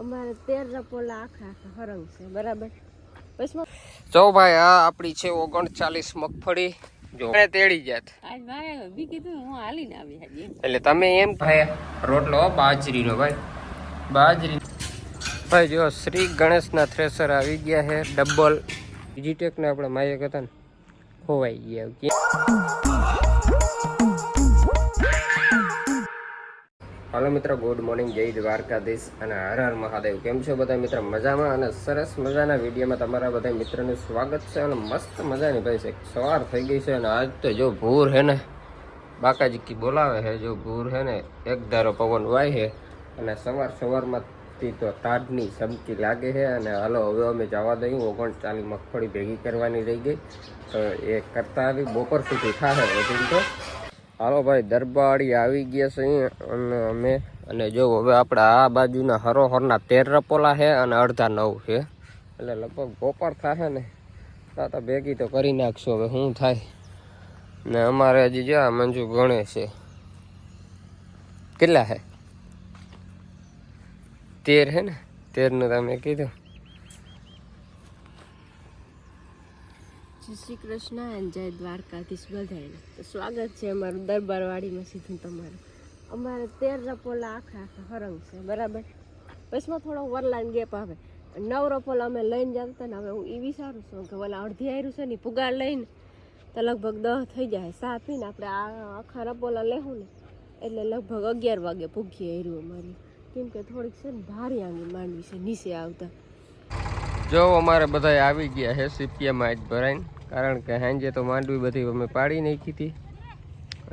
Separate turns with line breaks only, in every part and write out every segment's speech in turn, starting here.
અમારે તેર રપોલા આખા આખા હરંગ છે બરાબર? પછી
જો ભાઈ આ આપણી છે ઓગણચાલીસ મગફળી. જો તેડી જાત
આજ મારે બી કીધું હું હાલીને આવી હજી
એટલે તમે એમ ભાઈ રોટલો બાજરીનો ભાઈ. બાજરી. ભાઈ જો શ્રી ગણેશના થ્રેસર આવી ગયા છે ડબલ. ડિજીટેકને આપણે માયક હતા ને ખોવાઈ ગયા. હાલો મિત્રો ગુડ મોર્નિંગ જય દ્વારકાધીશ અને હર હર મહાદેવ. કેમ છો બધા મિત્ર? મજામાં અને સરસ મજાના વિડીયોમાં તમારા બધા મિત્રોનું સ્વાગત છે અને મસ્ત મજાની ભાઈ છે. સવાર થઈ ગઈ છે અને આજ તો જો ભૂર હે ને બાકાજી બોલાવે છે જો ભૂર હે ને, એક ધારો પવન વાય છે અને સવાર સવારમાંથી તો તાડની ચમકી લાગે છે અને હાલો, હવે અમે જવા દઈએ, ઓગણચાલીસ મગફળી ભેગી કરવાની રહી ગઈ. તો એ કરતા આવી, બપોર સુધી વધુ તો. હાલો ભાઈ, દરબારી આવી ગયા છે અને અમે. અને જો હવે આપણે આ બાજુના હરોહરના તેર રપોલા છે અને અડધા નવ છે. એટલે લગભગ બપોર થશે ને. તાતા ભેગી તો કરી નાખશું હવે શું થાય. ને અમારે હજી જ્યાં મંજુ ગણે છે. કેટલા છે? તેર છે ને? તેરનું તમે કીધું.
જય શ્રી કૃષ્ણ એન્ડ જય દ્વારકાધીશ બધાને તો સ્વાગત છે અમારું દરબારવાડીમાં સીધું તમારું. અમારે તેર રપોલા આખા આખા હરંગ છે, બરાબર? પછીમાં થોડો વરલાઈન ગેપ આવે. નવ રપોલા અમે લઈને જતા ને હવે હું એ વિચારું છું કે ઓલા અડધી આયરું છે ને પુગાર લઈને તો લગભગ દહ થઈ જાય. સા પીને આપણે આ આખા રપોલા લેવું ને એટલે લગભગ અગિયાર વાગે ભૂગી આયરું અમારી. કેમ કે થોડીક છે ને ભારી આંગી માંડવી છે, નીચે આવતા.
જો અમારે બધા આવી ગયા છે સીપીએમાં જ ભરાઈને. કારણ કે હાંજે તો માંડવી બધી અમે પાડી નાખી હતી.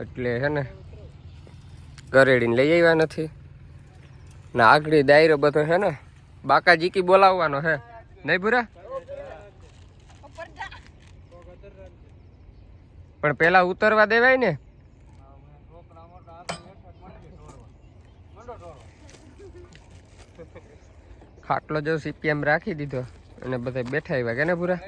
એટલે છે ને, ઘરેડીને લઈ આવ્યા નથી. ને આગળ દાયરો બધો છે ને બાકાજી કી બોલાવવાનો છે નહીં ભૂરા? પણ પેલા ઉતરવા દેવાય ને. ખાટલો જો સીપીએમ રાખી દીધો. અને બધા બેઠા આવ્યા કે ને પૂરા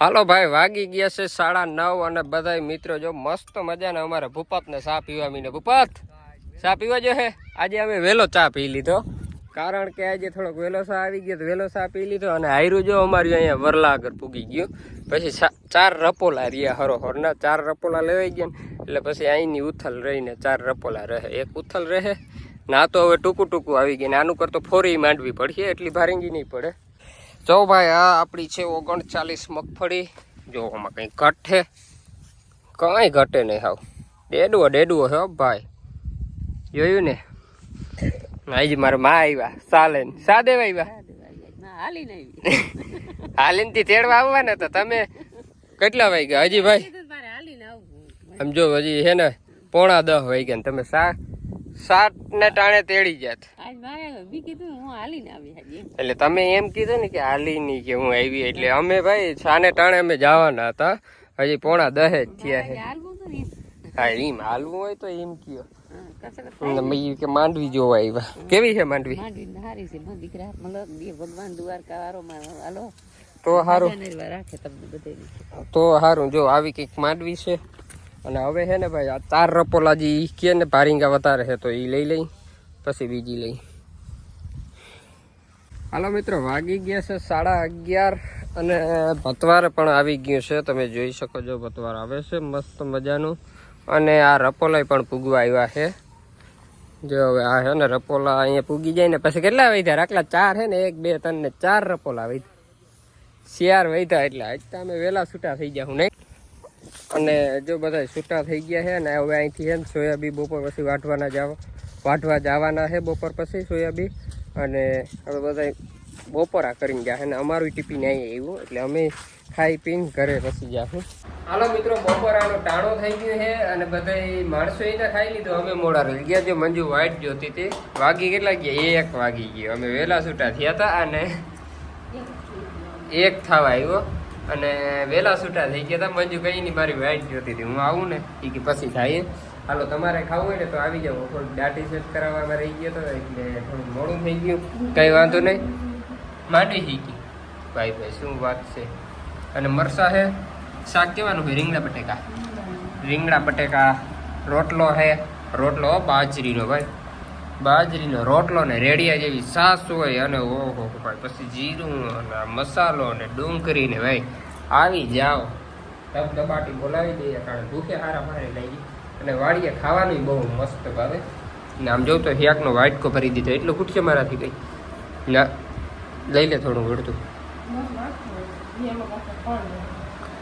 હાલો ભાઈ, વાગી ગયા છે સાડા નવ અને બધા મિત્રો જો મસ્ત મજાના અમારે ભૂપત ને ચા પીવા મીને. ભૂપત, ચા પીવા જો હે? આજે અમે વહેલો ચા પી લીધો. કારણ કે આજે થોડોક વહેલો સા આવી ગયો વહેલો ચા પી લીધો અને હાયરું જો અમારી અહીંયા વરલા આગળ પૂગી ગયું. પછી ચાર રપોલા રહ્યા હરોહર. ના, ચાર રપોલા લેવાઈ ગયા એટલે પછી અહીંની ઉથલ રહીને ચાર રપોલા રહે. એક ઉથલ રહે, ના તો હવે ટૂંકું ટૂંકું આવી ગયા ને, આનું કરતો ફોરી માંડવી પડશે, એટલી ભારીંગી નહીં પડે. જો ભાઈ આ આપણી છે ઓગણચાલીસ મગફળી. જો આમાં કંઈ ઘટે કંઈ ઘટે નહીં હાવ. ડેડવો ડેડવો હે હો ભાઈ. જોયું ને? આજ મારા માં આવ્યા ચાલે સા દેવા આવ્યા
હાલીને
હાલીનથી તેડવા આવવા ને તો તમે કેટલા વાગ્યા? હજી ભાઈ?
આવવું
હજી છે ને પોણા દસ વાગ્યા ને તમે સા સાત ને ટાણે તેડી જાત. એટલે તમે એમ કીધું ને કે હાલી નહીં કે હું આવી એટલે અમે ભાઈ સાને ટાણે અમે જવાના હતા. હજી પોણા દહે જ થયા છે. હા એમ હાલવું હોય તો એમ કયો. કે માંડવી જોવા આવ્યા કેવી છે માંડવી?
ભગવાન દ્વારકા હાલો.
તો સારું તો સારું જો આવી કંઈક માંડવી છે. અને હવે છે ને ભાઈ, આ ચાર રપોલા જે એ કે ને ભારીંગા વધારે છે, તો એ લઈ લઈ, પછી બીજી લઈ. હાલો મિત્રો, વાગી ગયા છે સાડા અગિયાર અને ભતવાર પણ આવી ગયું છે. તમે જોઈ શકો છો, ભતવાર આવે છે, મસ્ત મજાનું. અને આ રપોલાય પણ પૂગવા આવ્યા છે. જો હવે આ છે ને રપોલા અહીંયા પૂગી જાય ને, પછી કેટલા વધ્યા? આટલા ચાર છે ને, એક, બે, ત્રણ ને ચાર રપોલા વધ્યા. શિયાર વધ્યા એટલે આજ તમે વહેલા છૂટા થઈ જાઉં નહીં? અને જો બધા છૂટા થઈ ગયા છે અને હવે અહીંથી છે ને સોયાબી બપોર પછી વાટવાના જાવ વાટવા જવાના છે બપોર પછી સોયાબી અને હવે બધા બપોરા કરીને ગયા છે ને અમારું ટિફિન અહીં આવ્યું, એટલે અમે ખાઈ પીને ઘરે પછી જાશું હાલો મિત્રો બપોરાનો ટાણો થઈ ગયો છે અને બધા માણસો એ ખાઈ લીધો, અમે મોડા રહી ગયા જો, મંજુ વાઈટ જોતી હતી. વાગી કેટલા ગયા? એક વાગી ગયો. અમે વહેલા છૂટા થયા હતા અને એક થવા આવ્યો. અને વહેલા છૂટા થઈ ગયા હતા મંજુ કઈ ની મારી વાઈટ જોતી હતી. હું આવું ને એ કે પછી થાય હાલો, તમારે ખાવું હોય ને તો આવી જાઓ. થોડું દાઢી સેટ કરાવવામાં રહી ગયો તો, એટલે થોડું મોડું થઈ ગયું. કઈ વાંધો નહીં. માંડી શીખી ભાઈ ભાઈ, શું વાત છે? અને મરસા છે શાક કેવાનું ભાઈ રીંગણા બટેકા. રીંગણા બટેકા રોટલો છે રોટલો, બાજરીનો, ભાઈ. બાજરીનો રોટલો ને રેડિયા જેવી સાસ હોય અને ઓહો ભાઈ, પછી જીરું અને મસાલો ને ડુંગળી ને ભાઈ, આવી જાઓ. ધબધબાટી બોલાવી દઈએ, કારણ ભૂખે હારા મારે લઈ અને વાડીએ ખાવાનું બહુ મસ્ત ભાવે. ને આમ જોઉં તો હિયાકનો વાટકો ભરી દીધો. એટલું ખૂટશે મારાથી કઈ? ના, લઈ લે થોડું વળતું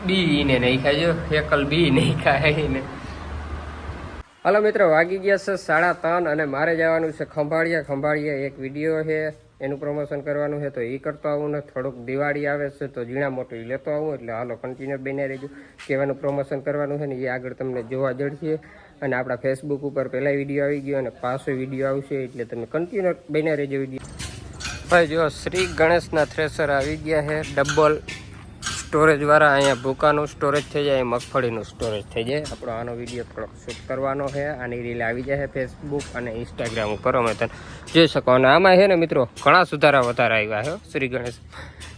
બી ને નહીં ખાજો. એકલ બી નહીં ખાય ને હાલો મિત્રો, વાગી ગયા છે સાડા ત્રણ અને મારે જવાનું છે ખંભાળિયા. ખંભાળિયા એક વીડિયો છે, એનું પ્રમોશન કરવાનું છે. તો એ કરતો આવું ને થોડુંક દિવાળી આવે છે તો ઝીણા મોટું લેતો આવું. એટલે હાલો કન્ટિન્યુ બને રહેજો કહેવાનું પ્રમોશન કરવાનું છે ને એ આગળ તમને જોવા જડશે. અને આપણા ફેસબુક ઉપર પહેલાં વીડિયો આવી ગયો અને પાછો વીડિયો આવશે, એટલે તમે કન્ટિન્યુ બને રહેજો વીડિયો ભાઈ, જો શ્રી ગણેશના થ્રેસર આવી ગયા છે ડબલ સ્ટોરેજ વાળા અહીંયા ભૂકાનું સ્ટોરેજ થઈ જાય મગફળીનું સ્ટોરેજ થઈ જાય. આપણો આનો વીડિયો થોડોક શૂટ કરવાનો છે. આની રીલ આવી જાય ફેસબુક અને ઇન્સ્ટાગ્રામ ઉપર. અમે તને જોઈ શકો. અને આમાં છે ને મિત્રો, ઘણા સુધારા વધારા આવ્યા છે શ્રી ગણેશ.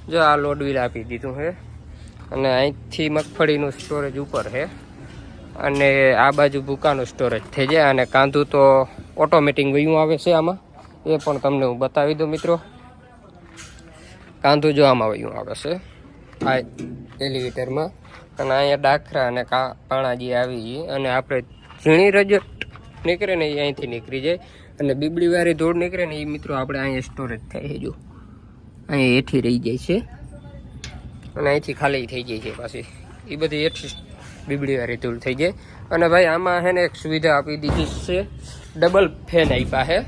જો આ લોડવીલ આપી દીધું છે. અને અહીંથી મગફળીનું સ્ટોરેજ ઉપર છે. અને આ બાજુ ભૂકાનું સ્ટોરેજ થઈ જાય. અને કાંધું તો ઓટોમેટિક વયું આવે છે આમાં. એ પણ તમને હું બતાવી દઉં મિત્રો. કાંધું જો આમાં વયું આવે છે. આ એલિવેટરમાં અને અહીંયા ડાખરા અને કા પાણાજી આવી જઈએ અને આપણે ઝીણી રજટ નીકળે ને એ અહીંથી નીકળી જાય. અને બીબડીવાળી ધોળ નીકળે ને એ મિત્રો આપણે અહીંયા સ્ટોરેજ થાય છે, જો. અહીંયા હેઠી રહી જાય છે. અને અહીંથી ખાલી થઈ જાય છે પાછી. એ બધી હેઠી બીબડીવાળી ધૂળ થઈ જાય અને ભાઈ, આમાં છે ને એક સુવિધા આપી દીધી છે. ડબલ ફેન આપ્યા છે.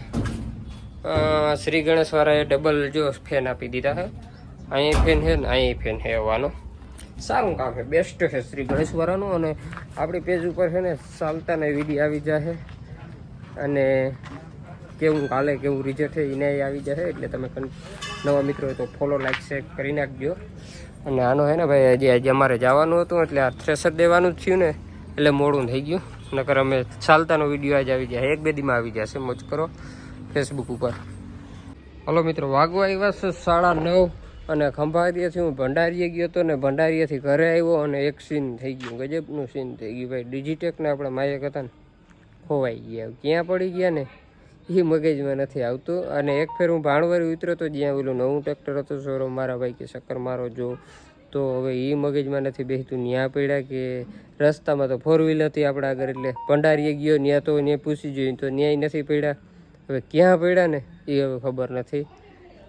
શ્રી ગણેશવાળાએ ડબલ જો ફેન આપી દીધા છે. અહીં ફેન છે ને અહીં ફેન છે હવાનો. સારું કામ છે. બેસ્ટ છે શ્રી ગણેશવાળાનું અને આપણી પેજ ઉપર છે ને ચાલતાને વીડિયો આવી જશે. અને કેવું કાલે કેવું રિઝલ્ટ છે એને આવી જશે. એટલે તમે નવા મિત્રો હોય તો ફોલો લાઈક શેર કરી નાખજો. અને આનો હે ને ભાઈ હજી આજે અમારે જવાનું હતું, એટલે આ થ્રેસર દેવાનું જ થયું ને. એટલે મોડું થઈ ગયું. નકર અમે ચાલતાનો વીડિયો આજે આવી જાય એક બે દીમાં આવી જશે, મોજ કરો. ફેસબુક ઉપર. હલો મિત્રો વાગવા આવ્યા છે? સાડા નવ. અને ખંભાળિયાથી હું ભંડારીએ ગયો હતો ને ભંડારીએથી ઘરે આવ્યો અને એક સીન થઈ ગયું, ગજબનું સીન થઈ ગયું. ભાઈ ડિજિટેકને આપણે માયક હતા ને, ખોવાઈ ગયા. ક્યાં પડી ગયા ને, એ મગજમાં નથી આવતું. અને એક ફેર હું ભાણવારી ઉતર્યો તો જ્યાં ઓલું નવું ટ્રેક્ટર હતું સોરો મારા ભાઈ કે શક્કર મારો જો. તો હવે એ મગજમાં નથી બેસતું ન્યા પડ્યા કે રસ્તામાં તો ફોર વ્હીલ હતી આપણા આગળ, એટલે ભંડારીએ ગયો ત્યાં તો ત્યાં પૂછી જોયું, તો ન્યાય નથી પડ્યા. હવે ક્યાં પડ્યા ને, એ હવે ખબર નથી.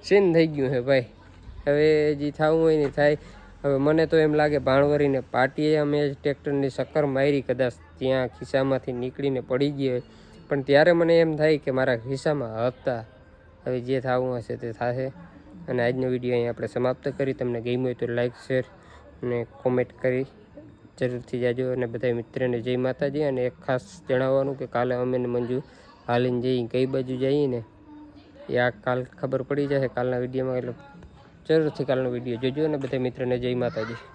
સીન થઈ ગયું છે, ભાઈ. હવે જે થવું હોય ને થાય. હવે મને તો એમ લાગે ભાણવરીને પાટીએ અમે ટ્રેક્ટરની શક્કર મારી, કદાચ ત્યાં ખિસ્સામાંથી નીકળીને પડી ગઈ હોય. પણ ત્યારે મને એમ થાય કે મારા ખિસ્સામાં હતા. હવે જે થવું હશે તે થશે. અને આજનો વીડિયો અહીં આપણે સમાપ્ત કરી. તમને ગમ્યું હોય તો લાઈક, શેર અને કોમેન્ટ કરી જરૂરથી જાજો. અને બધા મિત્રને જય માતાજી. અને એક ખાસ જણાવવાનું કે કાલે અમે મંજુ હાલીને જઈ કઈ બાજુ જઈએ ને એ આ કાલ ખબર પડી જશે. કાલના વિડીયોમાં એટલે જરૂરથી કાલનો વીડિયો જોજો અને બધા મિત્રને જય માતાજી.